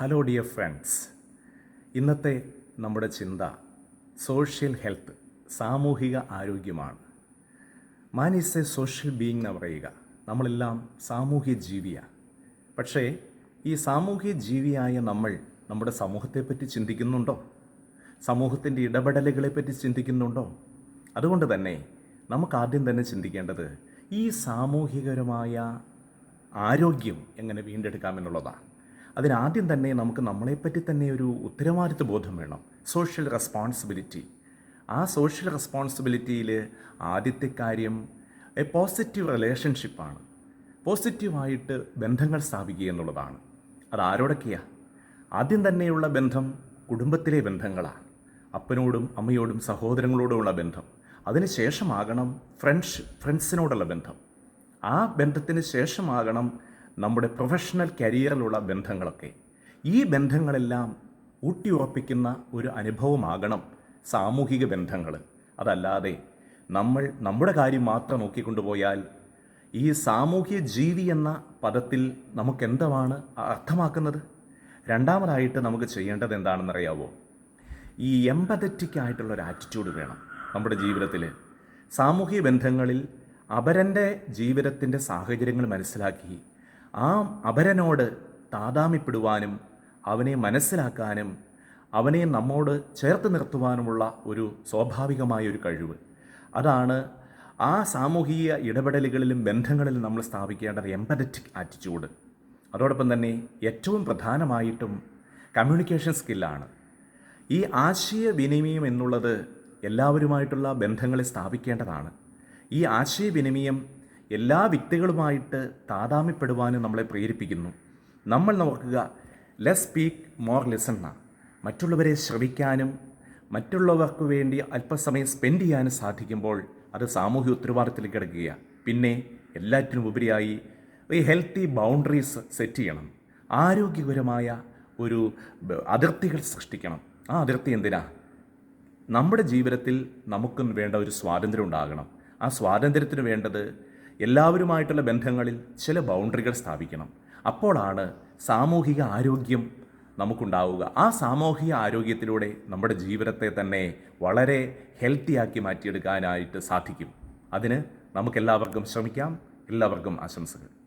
Hello dear friends ഇന്നത്തെ നമ്മുടെ ചിന്ത സോഷ്യൽ ഹെൽത്ത് സാമൂഹിക ആരോഗ്യമാണ്. Man is a social being എന്ന് പറയുക നമ്മളെല്ലാം സാമൂഹ്യ ജീവിയാണ് പക്ഷേ ഈ സാമൂഹ്യ ജീവിയായ നമ്മൾ നമ്മുടെ സമൂഹത്തെപ്പറ്റി ചിന്തിക്കുന്നുണ്ടോ? സമൂഹത്തിന്റെ ഇടപെടലുകളെപ്പറ്റി ചിന്തിക്കുന്നുണ്ടോ? അതുകൊണ്ട് തന്നെ നമുക്ക് ആദ്യം തന്നെ ചിന്തിക്കേണ്ടത് ഈ സാമൂഹികരമായ ആരോഗ്യം എങ്ങനെ വീണ്ടെടുക്കാമെന്നുള്ളതാണ് അതിനാദ്യം തന്നെ നമുക്ക് നമ്മളെപ്പറ്റി തന്നെ ഒരു ഉത്തരവാദിത്വ ബോധം വേണം. സോഷ്യൽ റെസ്പോൺസിബിലിറ്റി ആ സോഷ്യൽ റെസ്പോൺസിബിലിറ്റിയിൽ ആദ്യത്തെ കാര്യം എ പോസിറ്റീവ് റിലേഷൻഷിപ്പാണ് പോസിറ്റീവായിട്ട് ബന്ധങ്ങൾ സ്ഥാപിക്കുക എന്നുള്ളതാണ്. അത് ആരോടൊക്കെയാണ് ആദ്യം തന്നെയുള്ള ബന്ധം കുടുംബത്തിലെ ബന്ധങ്ങളാണ്. അപ്പനോടും അമ്മയോടും സഹോദരങ്ങളോടുമുള്ള ബന്ധം. അതിനുശേഷമാകണം ഫ്രണ്ട്സ് ഫ്രണ്ട്സിനോടുള്ള ബന്ധം. ആ ബന്ധത്തിന് ശേഷമാകണം നമ്മുടെ പ്രൊഫഷണൽ കരിയറിലുള്ള ബന്ധങ്ങളൊക്കെ. ഈ ബന്ധങ്ങളെല്ലാം ഊട്ടിയുറപ്പിക്കുന്ന ഒരു അനുഭവമാകണം സാമൂഹിക ബന്ധങ്ങൾ. അതല്ലാതെ നമ്മൾ നമ്മുടെ കാര്യം മാത്രം നോക്കിക്കൊണ്ടുപോയാൽ ഈ സാമൂഹ്യ ജീവി എന്ന പദത്തിൽ നമുക്കെന്താണ് അർത്ഥമാക്കുന്നത്? രണ്ടാമതായിട്ട് നമുക്ക് ചെയ്യേണ്ടത് എന്താണെന്നറിയാവോ? ഈ എമ്പതറ്റിക് ആയിട്ടുള്ള ഒരു ആറ്റിറ്റ്യൂഡ് വേണം നമ്മുടെ ജീവിതത്തിൽ. സാമൂഹ്യ ബന്ധങ്ങളിൽ അപരന്റെ ജീവിതത്തിന്റെ സാഹചര്യങ്ങൾ മനസ്സിലാക്കി ആ അപരനോട് താതാമ്യപ്പെടുവാനും അവനെ മനസ്സിലാക്കാനും അവനെ നമ്മോട് ചേർത്ത് നിർത്തുവാനുമുള്ള ഒരു സ്വാഭാവികമായ ഒരു കഴിവ്. അതാണ് ആ സാമൂഹിക ഇടപെടലുകളിലും ബന്ധങ്ങളിലും നമ്മൾ സ്ഥാപിക്കേണ്ട ഒരു എമ്പതറ്റിക് ആറ്റിറ്റ്യൂഡ് അതോടൊപ്പം തന്നെ ഏറ്റവും പ്രധാനമായിട്ടും കമ്മ്യൂണിക്കേഷൻ സ്കില്ലാണ് ഈ ആശയവിനിമയം എന്നുള്ളത് എല്ലാവരുമായിട്ടുള്ള ബന്ധങ്ങളെ സ്ഥാപിക്കേണ്ടതാണ്. ഈ ആശയവിനിമയം എല്ലാ വ്യക്തികളുമായിട്ട് താതാമ്യപ്പെടുവാനും നമ്മളെ പ്രേരിപ്പിക്കുന്നു. നമ്മൾ നോക്കുക ലെസ് സ്പീക്ക് മോർ ലിസൺ എന്നാണ് മറ്റുള്ളവരെ ശ്രവിക്കാനും മറ്റുള്ളവർക്ക് വേണ്ടി അല്പസമയം സ്പെൻഡ് ചെയ്യാനും സാധിക്കുമ്പോൾ അത് സാമൂഹ്യ ഉത്തരവാദിത്തത്തിലേക്ക് കിടക്കുകയാണ് പിന്നെ എല്ലാറ്റിനും ഉപരിയായി ഈ ഹെൽത്തി ബൗണ്ടറീസ് സെറ്റ് ചെയ്യണം. ആരോഗ്യകരമായ ഒരു അതിർത്തികൾ സൃഷ്ടിക്കണം. ആ അതിർത്തി എന്തിനാ? നമ്മുടെ ജീവിതത്തിൽ നമുക്കും വേണ്ട ഒരു സ്വാതന്ത്ര്യം ഉണ്ടാകണം. ആ സ്വാതന്ത്ര്യത്തിന് വേണ്ടത് എല്ലാവരുമായിട്ടുള്ള ബന്ധങ്ങളിൽ ചില ബൗണ്ടറികൾ സ്ഥാപിക്കണം. അപ്പോഴാണ് സാമൂഹിക ആരോഗ്യം നമുക്കുണ്ടാവുക. ആ സാമൂഹിക ആരോഗ്യത്തിലൂടെ നമ്മുടെ ജീവിതത്തെ തന്നെ വളരെ ഹെൽത്തിയാക്കി മാറ്റിയെടുക്കാനായിട്ട് സാധിക്കും. അതിന് നമുക്കെല്ലാവർക്കും ശ്രമിക്കാം. എല്ലാവർക്കും ആശംസകൾ.